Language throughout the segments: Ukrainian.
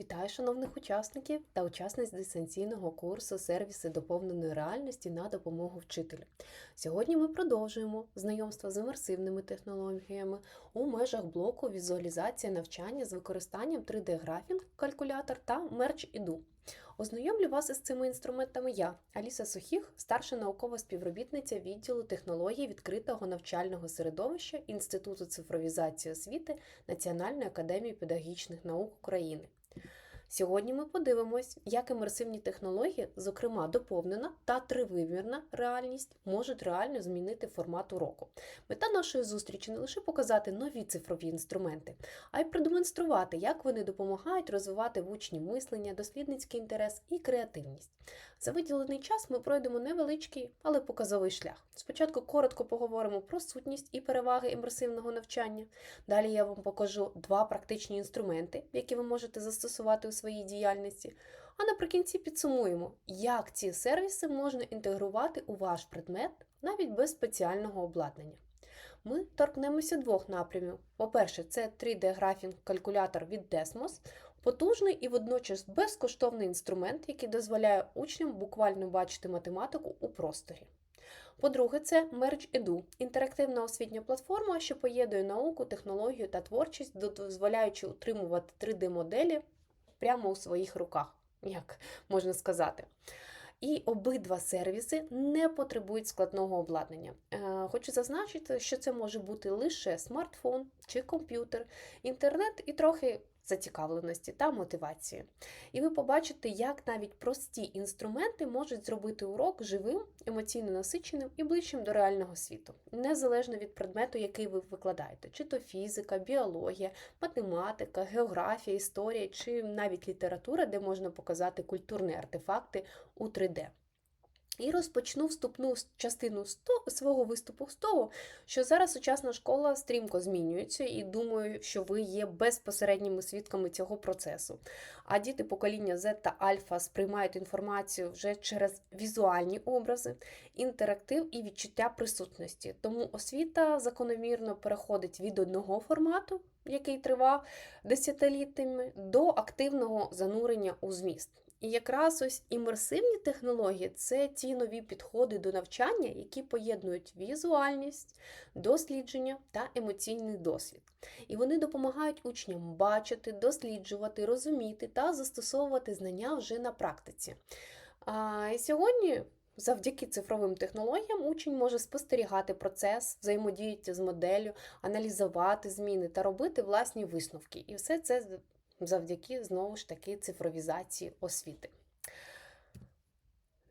Вітаю шановних учасників та учасниць дистанційного курсу сервіси доповненої реальності на допомогу вчителю. Сьогодні ми продовжуємо знайомство з імерсивними технологіями у межах блоку візуалізація навчання з використанням 3D-графінг, калькулятор та Merge-IDU. Ознайомлю вас із цими інструментами я, Аліса Сухіх, старша наукова співробітниця відділу технологій відкритого навчального середовища Інституту цифровізації освіти Національної академії педагогічних наук України. Сьогодні ми подивимось, як імерсивні технології, зокрема доповнена та тривимірна реальність, можуть реально змінити формат уроку. Мета нашої зустрічі не лише показати нові цифрові інструменти, а й продемонструвати, як вони допомагають розвивати в учні мислення, дослідницький інтерес і креативність. За виділений час ми пройдемо невеличкий, але показовий шлях. Спочатку коротко поговоримо про сутність і переваги імерсивного навчання. Далі я вам покажу два практичні інструменти, які ви можете застосувати у своїй діяльності. А наприкінці підсумуємо, як ці сервіси можна інтегрувати у ваш предмет навіть без спеціального обладнання. Ми торкнемося двох напрямів. По-перше, це 3D-графінг-калькулятор від Desmos, потужний і водночас безкоштовний інструмент, який дозволяє учням буквально бачити математику у просторі. По-друге, це Merge-Edu – інтерактивна освітня платформа, що поєднує науку, технологію та творчість, дозволяючи утримувати 3D-моделі прямо у своїх руках, як можна сказати. І обидва сервіси не потребують складного обладнання. Е, Хочу зазначити, що це може бути лише смартфон чи комп'ютер, інтернет і трохи зацікавленості та мотивації. І ви побачите, як навіть прості інструменти можуть зробити урок живим, емоційно насиченим і ближчим до реального світу, незалежно від предмету, який ви викладаєте, чи то фізика, біологія, математика, географія, історія, чи навіть література, де можна показати культурні артефакти у 3D. І розпочну вступну частину свого виступу з того, що зараз сучасна школа стрімко змінюється, і думаю, що ви є безпосередніми свідками цього процесу. А діти покоління Z та Альфа сприймають інформацію вже через візуальні образи, інтерактив і відчуття присутності. Тому освіта закономірно переходить від одного формату, який тривав десятиліттями, до активного занурення у зміст. І якраз ось імерсивні технології це ті нові підходи до навчання, які поєднують візуальність, дослідження та емоційний досвід. І вони допомагають учням бачити, досліджувати, розуміти та застосовувати знання вже на практиці. А, І сьогодні. Завдяки цифровим технологіям учень може спостерігати процес, взаємодіяти з моделлю, аналізувати зміни та робити власні висновки. І все це завдяки знову ж таки цифровізації освіти.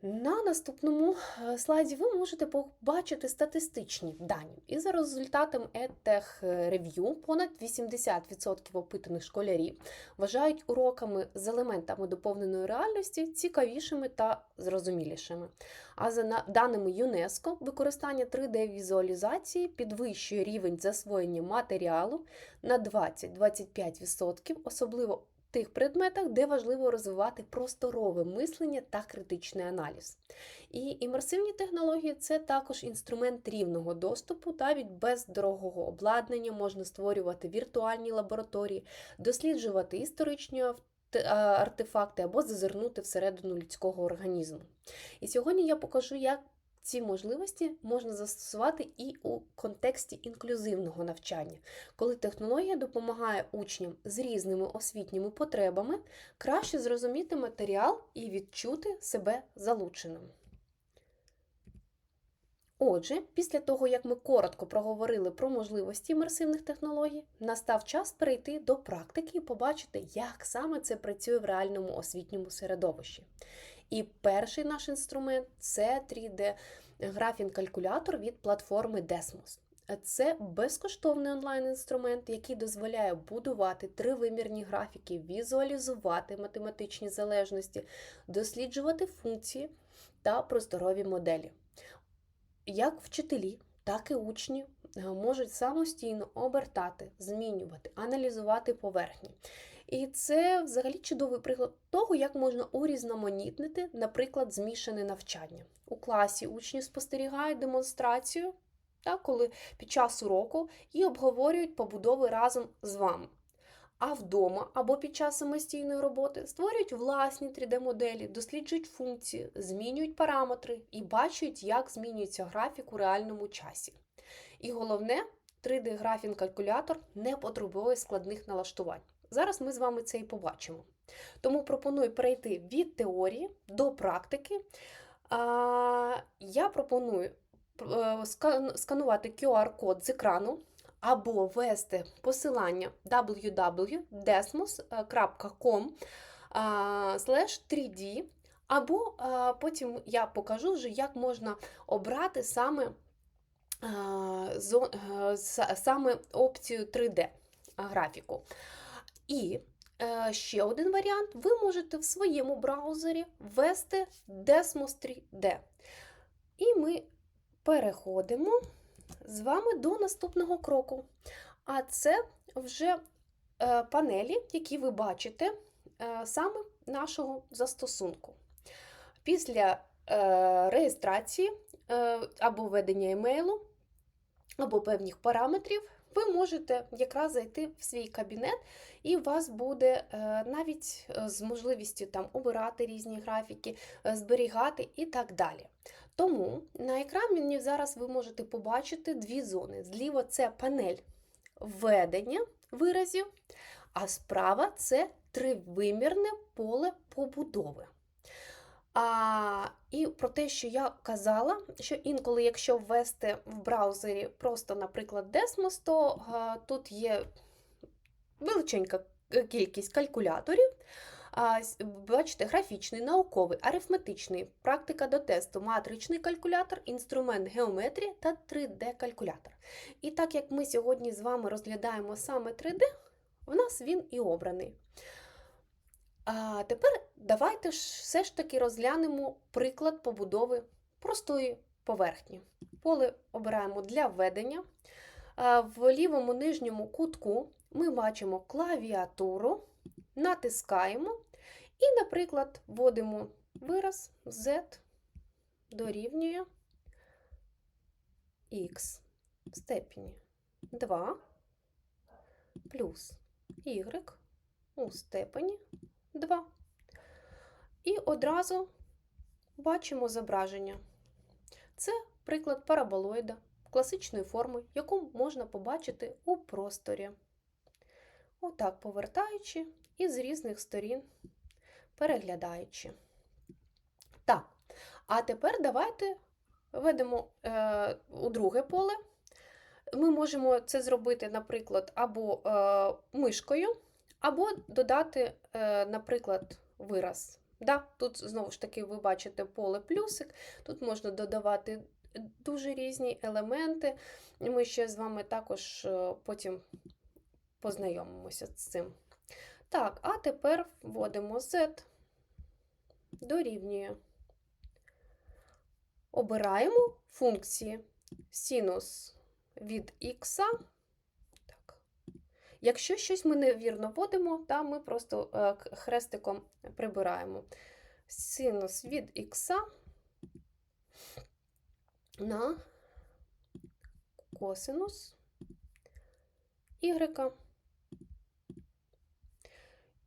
На наступному е, слайді ви можете побачити статистичні дані. І за результатом EdTech Review понад 80% опитаних школярів вважають уроками з елементами доповненої реальності цікавішими та зрозумілішими. А за даними ЮНЕСКО, використання 3D-візуалізації підвищує рівень засвоєння матеріалу на 20-25%, особливо тих предметах, де важливо розвивати просторове мислення та критичний аналіз. І імерсивні технології це також інструмент рівного доступу, та від без дорогого обладнання можна створювати віртуальні лабораторії, досліджувати історичні артефакти або зазирнути всередину людського організму. І сьогодні я покажу, як ці можливості можна застосувати і у контексті інклюзивного навчання, коли технологія допомагає учням з різними освітніми потребами краще зрозуміти матеріал і відчути себе залученим. Отже, після того, як ми коротко проговорили про можливості імерсивних технологій, настав час перейти до практики і побачити, як саме це працює в реальному освітньому середовищі. І перший наш інструмент це 3D-графінг-калькулятор від платформи Desmos. Це безкоштовний онлайн-інструмент, який дозволяє будувати тривимірні графіки, візуалізувати математичні залежності, досліджувати функції та просторові моделі. Як вчителі, так і учні можуть самостійно обертати, змінювати, аналізувати поверхні. І це взагалі чудовий приклад того, як можна урізноманітнити, наприклад, змішане навчання. У класі учні спостерігають демонстрацію, так, коли під час уроку і обговорюють побудови разом з вами. А вдома або під час самостійної роботи створюють власні 3D-моделі, досліджують функції, змінюють параметри і бачать, як змінюється графік у реальному часі. І головне, 3D-графін калькулятор не потребує складних налаштувань. Зараз ми з вами це і побачимо. Тому пропоную перейти від теорії до практики. Я пропоную е, сканувати QR-код з екрану або ввести посилання www.desmos.com slash 3D, або потім я покажу вже, як можна обрати саме, е, са- саме опцію 3D графіку. І е, ще один варіант: ви можете в своєму браузері ввести Desmos 3D. І ми переходимо з вами до наступного кроку. А це вже е, панелі, які ви бачите е, саме нашого застосунку. Після е, реєстрації або введення емейлу, або певних параметрів, ви можете якраз зайти в свій кабінет, і у вас буде навіть з можливістю там обирати різні графіки, зберігати і так далі. Тому на екрані зараз ви можете побачити дві зони. Зліва це панель введення виразів, а справа це тривимірне поле побудови. А, І про те, що я казала, що інколи, якщо ввести в браузері просто, наприклад, Desmos, то а, тут є величенька кількість калькуляторів. Бачите, графічний, науковий, арифметичний, практика до тесту, матричний калькулятор, інструмент геометрії та 3D-калькулятор. І так як ми сьогодні з вами розглядаємо саме 3D, в нас він і обраний. А тепер давайте ж все ж таки розглянемо приклад побудови простої поверхні. Поле обираємо для введення. В лівому нижньому кутку ми бачимо клавіатуру, натискаємо і, наприклад, вводимо вираз Z дорівнює X в степені 2 плюс Y у степені 2. І одразу бачимо зображення. Це приклад параболоїда класичної форми, яку можна побачити у просторі. Отак повертаючи і з різних сторін переглядаючи. Так, а тепер давайте введемо е, у друге поле. Ми можемо це зробити, наприклад, або е, мишкою, або додати, е, наприклад, вираз. Да, Тут знову ж таки ви бачите поле плюсик, тут можна додавати дуже різні елементи. Ми ще з вами також е, потім познайомимося з цим. Так, а тепер вводимо Z, дорівнює. Обираємо функції синус від х. Якщо щось ми невірно вводимо, то ми просто е, хрестиком прибираємо синус від х на косинус y.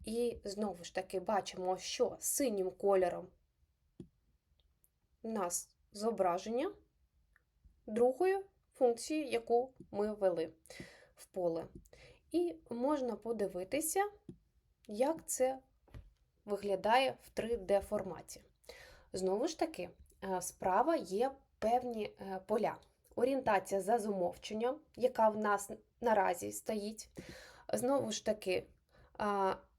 І знову ж таки бачимо, що синім кольором у нас зображення другої функції, яку ми ввели в поле. І можна подивитися, як це виглядає в 3D форматі. Знову ж таки, е, справа є певні е, поля. Орієнтація за замовченням, яка в нас наразі стоїть. Знову ж таки,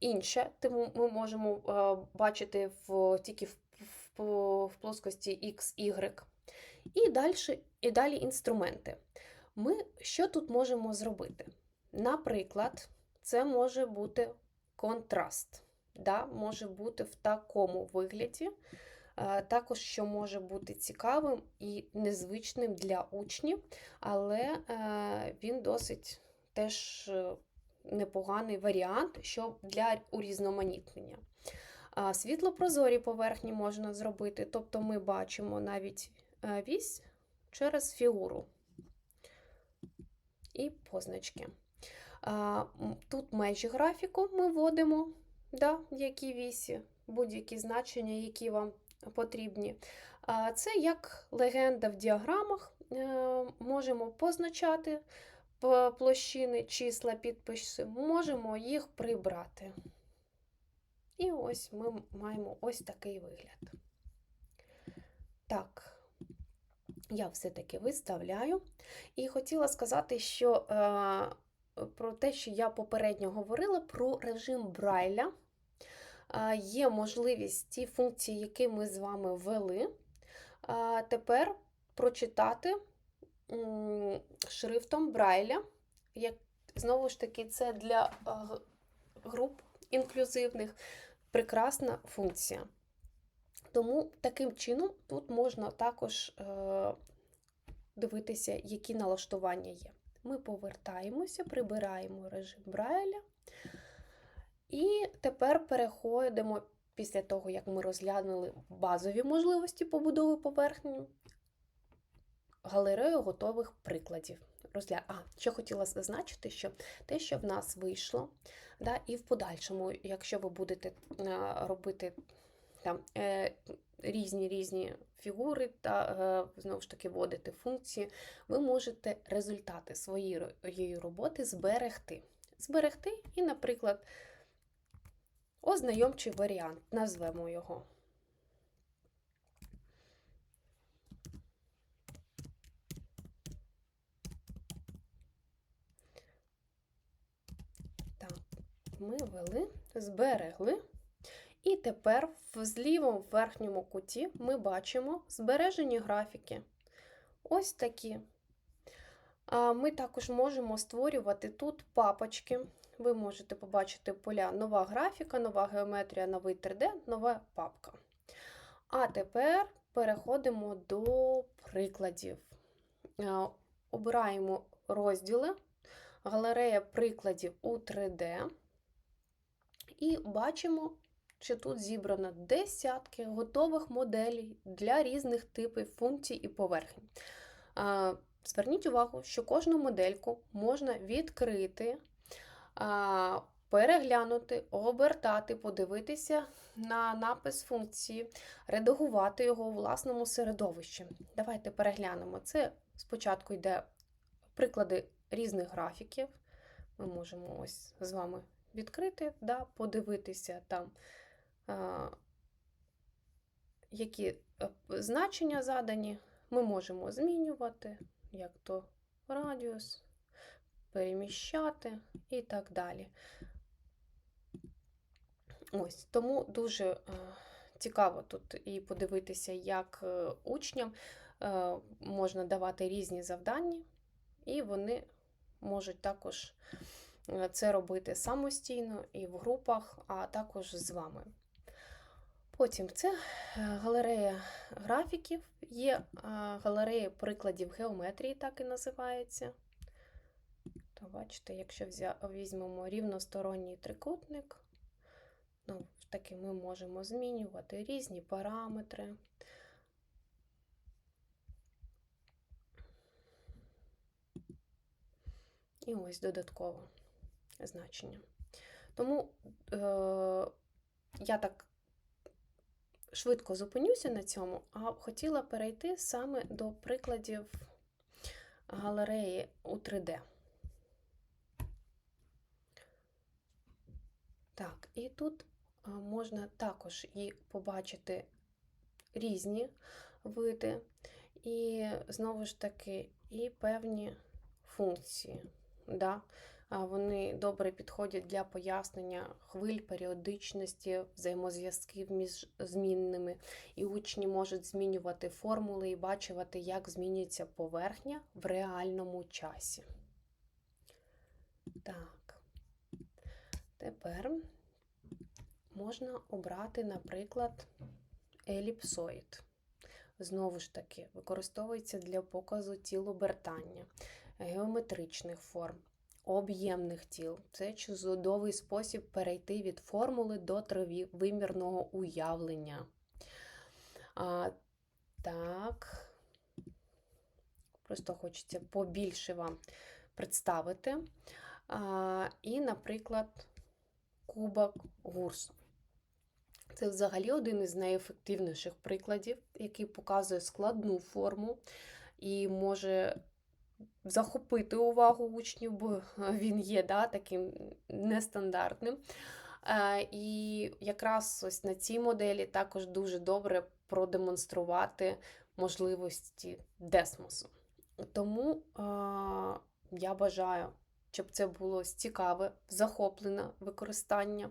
інше, тому ми можемо е, бачити в, тільки в, в, в плоскості X, Y. І далі, і далі інструменти. Ми що тут можемо зробити? Наприклад, це може бути контраст. Да? Може бути в такому вигляді. Е, Також, що може бути цікавим і незвичним для учнів, але е, він досить теж непоганий варіант що для урізноманітнення. Світлопрозорі поверхні можна зробити, тобто ми бачимо навіть е, вісь через фігуру і позначки. Тут межі графіку ми вводимо, да, які вісі, будь-які значення, які вам потрібні. Це як легенда в діаграмах. Е, Можемо позначати площини, числа, підписи, можемо їх прибрати. І ось ми маємо ось такий вигляд. Так, я все-таки виставляю. І хотіла сказати, що е, про те, що я попередньо говорила, про режим Брайля. Е, є можливість ті функції, які ми з вами ввели, е, тепер прочитати шрифтом Брайля. Як, знову ж таки, це для е, груп інклюзивних прекрасна функція. Тому таким чином тут можна також е, дивитися, які налаштування є. Ми повертаємося, прибираємо режим Брайля. І тепер переходимо після того, як ми розглянули базові можливості побудови поверхні, галерею готових прикладів. Розгля... А, ще хотіла зазначити, що те, що в нас вийшло, да, і в подальшому, якщо ви будете е, робити там е, різні різні фігури та е, знову ж таки вводити функції, ви можете результати своєї роботи зберегти. Зберегти і, наприклад, ознайомчий варіант, назвемо його. Так, ми ввели, зберегли. І тепер в злівому верхньому куті ми бачимо збережені графіки. Ось такі. Ми також можемо створювати тут папочки. Ви можете побачити поля нова графіка, нова геометрія, новий 3D, нова папка. А тепер переходимо до прикладів. Обираємо розділи, галерея прикладів у 3D. І бачимо, що тут зібрано десятки готових моделей для різних типів функцій і поверхень. Зверніть увагу, що кожну модельку можна відкрити, переглянути, обертати, подивитися на напис функції, редагувати його у власному середовищі. Давайте переглянемо. Це спочатку йде приклади різних графіків. Ми можемо ось з вами відкрити, да, подивитися там, а, які е, значення задані. Ми можемо змінювати, як то радіус, переміщати і так далі. Ось, Тому дуже е, цікаво тут і подивитися, як е, учням можна давати різні завдання, і вони можуть також це робити самостійно і в групах, а також з вами. Потім це е, галерея графіків, є е, галерея прикладів геометрії, так і називається. То бачите, якщо візьмемо рівносторонній трикутник, ну, таки ми можемо змінювати різні параметри. І ось додаткове значення. Тому е, я так швидко зупинюся на цьому, а хотіла перейти саме до прикладів галереї у 3D. Так, і тут можна також і побачити різні види, і знову ж таки, і певні функції. Да? Вони добре підходять для пояснення хвиль, періодичності, взаємозв'язків між змінними. І учні можуть змінювати формули і бачити, як змінюється поверхня в реальному часі. Так. Тепер можна обрати, наприклад, еліпсоїд. Знову ж таки, використовується для показу тіл обертання, геометричних форм, об'ємних тіл. Це чудовий спосіб перейти від формули до тривимірного уявлення. А, Так, просто хочеться побільше вам представити. А, І, наприклад, кубок гурс. Це взагалі один із найефективніших прикладів, який показує складну форму і може захопити увагу учнів, бо він є да, таким нестандартним. Е, І якраз ось на цій моделі також дуже добре продемонструвати можливості десмосу. Тому е, я бажаю, щоб це було цікаве, захоплене використання.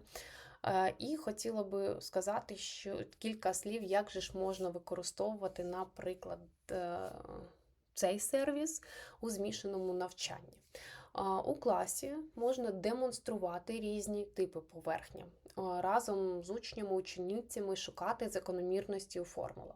Е, І хотіла би сказати, що кілька слів, як же ж можна використовувати, наприклад, цей сервіс у змішаному навчанні. У класі можна демонструвати різні типи поверхні, разом з учнями, ученицями шукати закономірності у формулах.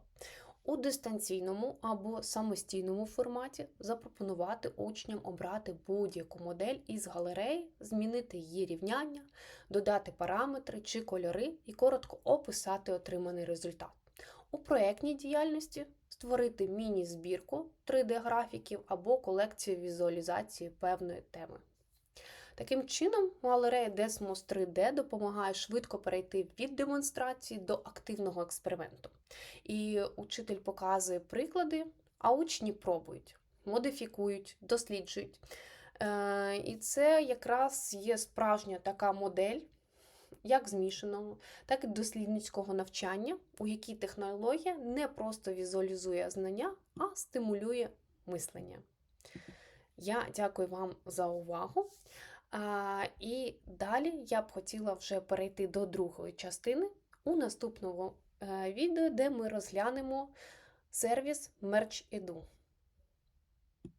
У дистанційному або самостійному форматі запропонувати учням обрати будь-яку модель із галереї, змінити її рівняння, додати параметри чи кольори і коротко описати отриманий результат. У проєктній діяльності створити міні-збірку 3D-графіків або колекцію візуалізації певної теми. Таким чином, галерея Desmos 3D допомагає швидко перейти від демонстрації до активного експерименту. І учитель показує приклади, а учні пробують, модифікують, досліджують. Е, І це якраз є справжня така модель як змішаного, так і дослідницького навчання, у якій технологія не просто візуалізує знання, а стимулює мислення. Я дякую вам за увагу. А, І далі я б хотіла вже перейти до другої частини у наступному е, відео, де ми розглянемо сервіс MerchEdu.